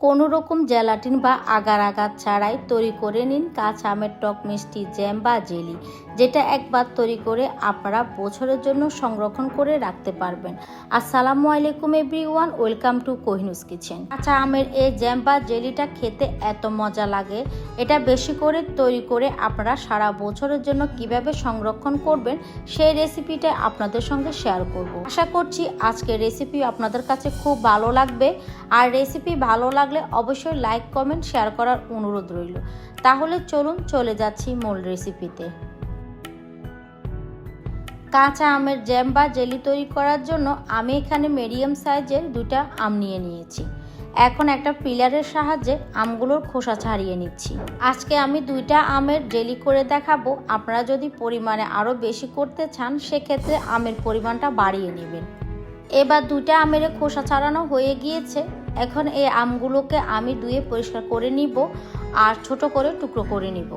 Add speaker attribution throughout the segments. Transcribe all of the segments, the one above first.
Speaker 1: কোনো রকম জেলাটিন বা আগার আগার ছাড়াই তৈরি করে নিন কাঁচা আমের টক মিষ্টি জ্যাম বা জেলি, যেটা একবার তৈরি করে আপনারা বছরের জন্য সংরক্ষণ করে রাখতে পারবেন। আসসালামু আলাইকুম এভরি ওয়ান ওয়েলকাম টু কোহিনুস কিচেন। কাঁচা আমের এই জ্যাম বা জেলিটা খেতে এত মজা লাগে, এটা বেশি করে তৈরি করে আপনারা সারা বছরের জন্য কীভাবে সংরক্ষণ করবেন সেই রেসিপিটা আপনাদের সঙ্গে শেয়ার করব। আশা করছি আজকের রেসিপি আপনাদের কাছে খুব ভালো লাগবে। আর রেসিপি ভালো লাগলে অবশ্যই লাইক কমেন্ট শেয়ার করার অনুরোধ রইল। তাহলে চলুন চলে যাচ্ছি মূল রেসিপিতে কাঁচা আমের জ্যাম বা জেলি তৈরি করার জন্য আমি এখানে মিডিয়াম সাইজের দুটা আম নিয়ে নিয়েছি। এখন একটা পিলারের সাহায্যে আমগুলোর খোসা ছাড়িয়ে নিচ্ছি। আজকে আমি দুইটা আমের জেলি করে দেখাবো। আপনারা যদি পরিমাণে আরও বেশি করতে চান, সেক্ষেত্রে আমের পরিমাণটা বাড়িয়ে নেবেন। এবার দুইটা আমের খোসা ছাড়ানো হয়ে গিয়েছে। এখন এই আমগুলোকে আমি ধুয়ে পরিষ্কার করে নিব আর ছোট করে টুকরো করে নিব।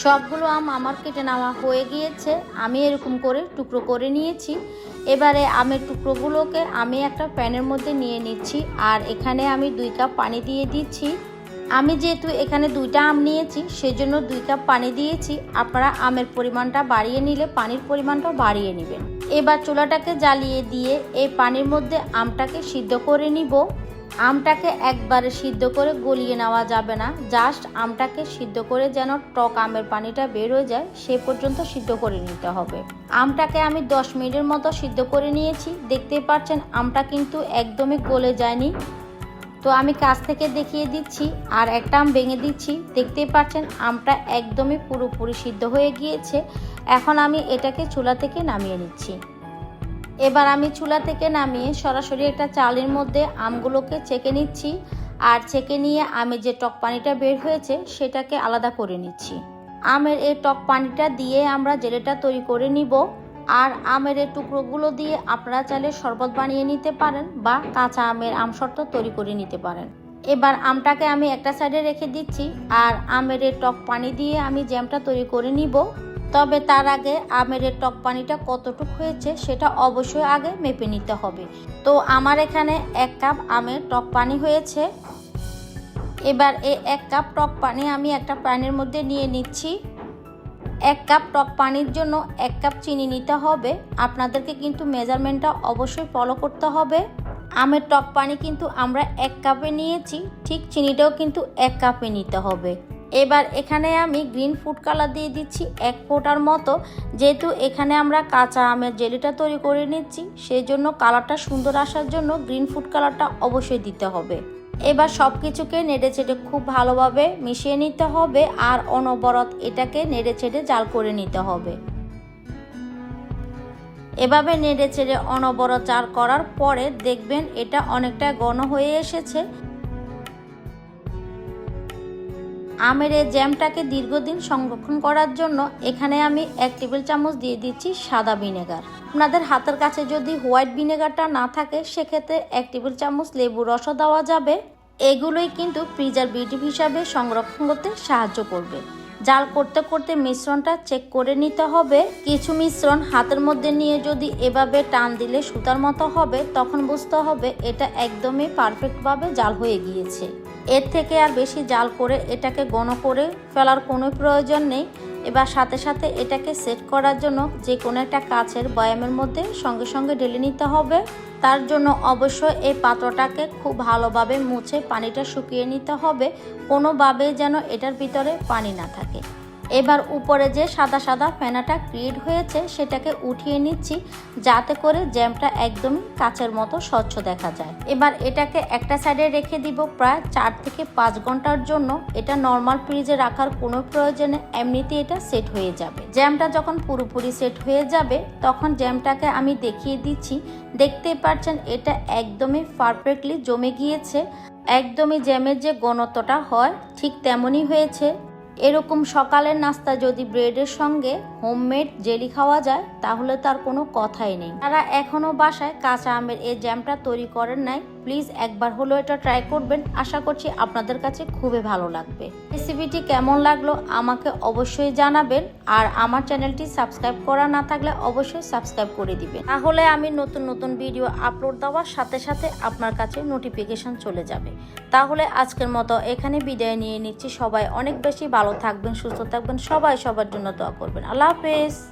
Speaker 1: সবগুলো আম আমার কেটে নেওয়া হয়ে গিয়েছে। আমি এরকম করে টুকরো করে নিয়েছি। এবারে আমের টুকরোগুলোকে আমি একটা প্যানের মধ্যে নিয়ে নিচ্ছি আর এখানে আমি দুই কাপ পানি দিয়ে দিচ্ছি। আমি যেহেতু এখানে দুইটা আম নিয়েছি, সেজন্য দুই কাপ পানি দিয়েছি। আপনারা আমের পরিমাণটা বাড়িয়ে নিলে পানির পরিমাণটাও বাড়িয়ে নেবেন। এবার চুলাটাকে জ্বালিয়ে দিয়ে এই পানির মধ্যে আমটাকে সিদ্ধ করে নিব। আমটাকে একবারে সিদ্ধ করে গলিয়ে নেওয়া যাবে না। জাস্ট আমটাকে সিদ্ধ করে যেন টক আমের পানিটা বের হয়ে যায়, সে পর্যন্ত সিদ্ধ করে নিতে হবে। আমটাকে আমি 10 মিনিটের মতো সিদ্ধ করে নিয়েছি। দেখতেই পাচ্ছেন, আমটা কিন্তু একদমই গলে যায়নি। তো আমি কাছ থেকে দেখিয়ে দিচ্ছি, আর একটা আম ভেঙে দিচ্ছি। দেখতেই পাচ্ছেন, আমটা একদমই পুরোপুরি সিদ্ধ হয়ে গিয়েছে। এখন আমি এটাকে চুলা থেকে নামিয়ে নিচ্ছি। এবার আমি চুলা থেকে নামিয়ে সরাসরি একটা চালের মধ্যে আমগুলোকে ছেঁকে নিচ্ছি, আর ছেঁকে নিয়ে আমি যে টক পানিটা বের হয়েছে সেটাকে আলাদা করে নিচ্ছি। আমের এই টক পানিটা দিয়ে আমরা জেলেটা তৈরি করে নিব, আর আমের এই টুকরোগুলো দিয়ে আপনারা চাইলে শরবত বানিয়ে নিতে পারেন বা কাঁচা আমের আমশর্ত তৈরি করে নিতে পারেন। এবার আমটাকে আমি একটা সাইডে রেখে দিচ্ছি, আর আমের এই টক পানি দিয়ে আমি জ্যামটা তৈরি করে নিব। তবে তার আগে আমের টক পানিটা কতটুক হয়েছে সেটা অবশ্যই আগে মেপে নিতে হবে। তো আমার এখানে এক কাপ আমের টক পানি হয়েছে। এবার এই এক কাপ টক পানি আমি একটা প্যানের মধ্যে নিয়ে নিচ্ছি। এক কাপ টক পানির জন্য এক কাপ চিনি নিতে হবে। আপনাদেরকে কিন্তু মেজারমেন্টটা অবশ্যই ফলো করতে হবে। আমের টক পানি কিন্তু আমরা এক কাপে নিয়েছি, ঠিক চিনিটাও কিন্তু এক কাপে নিতে হবে। এবার এখানে আমি গ্রিন ফুড কালার দিয়ে দিচ্ছি এক ফোটার মতো। যেহেতু এখানে আমরা কাঁচা আমের জেলিটা তৈরি করে নিচ্ছি সেই জন্য কালারটা সুন্দর আসার জন্য গ্রিন ফুড কালারটা অবশ্যই দিতে হবে। এবার সব কিছুকে নেড়ে ছেড়ে খুব ভালোভাবে মিশিয়ে নিতে হবে আর অনবরত এটাকে নেড়ে ছেড়ে জাল করে নিতে হবে। এভাবে নেড়ে চেড়ে অনবরত জাল করার পরে দেখবেন এটা অনেকটা ঘন হয়ে এসেছে। আমের এই জ্যামটাকে দীর্ঘদিন সংরক্ষণ করার জন্য এখানে আমি এক টেবিল চামচ দিয়ে দিচ্ছি সাদা ভিনেগার। আপনাদের হাতের কাছে যদি হোয়াইট ভিনেগারটা না থাকে, সেক্ষেত্রে এক টেবিল চামচ লেবু রসও দেওয়া যাবে। এগুলোই কিন্তু প্রিজারভেটিভ হিসাবে সংরক্ষণ করতে সাহায্য করবে। জাল করতে করতে মিশ্রণটা চেক করে নিতে হবে। কিছু মিশ্রণ হাতের মধ্যে নিয়ে যদি এভাবে টান দিলে সুতার মতো হবে, তখন বুঝতে হবে এটা একদমই পারফেক্টভাবে জাল হয়ে গিয়েছে। এর থেকে আর বেশি জাল করে এটাকে গণ করে ফেলার কোনো প্রয়োজন নেই। এবার সাথে সাথে এটাকে সেট করার জন্য যে কোনো একটা কাছের বয়ামের মধ্যে সঙ্গে সঙ্গে ঢেলে নিতে হবে। তার জন্য অবশ্যই এই পাত্রটাকে খুব ভালোভাবে মুছে পানিটা শুকিয়ে নিতে হবে। কোনোভাবে যেন এটার ভিতরে পানি না থাকে। এবার উপরে যে সাদা সাদা ফেনাটা ক্রিয়েট হয়েছে, সেটাকে উঠিয়ে নিচ্ছি যাতে করে জ্যামটা একদমই কাচের মতো স্বচ্ছ দেখা যায়। এবার এটাকে একটা সাইডে রেখে দিব প্রায় চার থেকে পাঁচ ঘণ্টার জন্য। এটা নর্মাল ফ্রিজে রাখার কোনো প্রয়োজনে এমনিতে এটা সেট হয়ে যাবে। জ্যামটা যখন পুরোপুরি সেট হয়ে যাবে, তখন জ্যামটাকে আমি দেখিয়ে দিচ্ছি। দেখতেই পাচ্ছেন, এটা একদমই পারফেক্টলি জমে গিয়েছে। একদমই জ্যামের যে ঘনত্বটা হয়, ঠিক তেমনই হয়েছে। এরকম সকালের নাস্তা যদি ব্রেডের সঙ্গে, হোমমেড জেলি খাওয়া যায়, তাহলে তার কোনো কথাই নেই। তারা এখনও বাসায় কাঁচা আমের এই জ্যামটা তৈরি করেন নাই প্লিজ একবার হলো এটা ট্রাই করবেন। আশা করছি আপনাদের কাছে খুবই ভালো লাগবে। রেসিপিটি কেমন লাগল আমাকে অবশ্যই জানাবেন। আর আমার চ্যানেলটি সাবস্ক্রাইব করা না থাকলে অবশ্যই সাবস্ক্রাইব করে দিবেন। তাহলে আমি নতুন নতুন ভিডিও আপলোড দেওয়ার সাথে সাথে আপনার কাছে নোটিফিকেশন চলে যাবে। তাহলে আজকের মতো এখানে বিদায় নিয়ে নিচ্ছি। সবাই অনেক বেশি ভালো থাকবেন, সুস্থ থাকবেন। সবাই সবার জন্য দোয়া করবেন। আল্লাহ হাফেজ।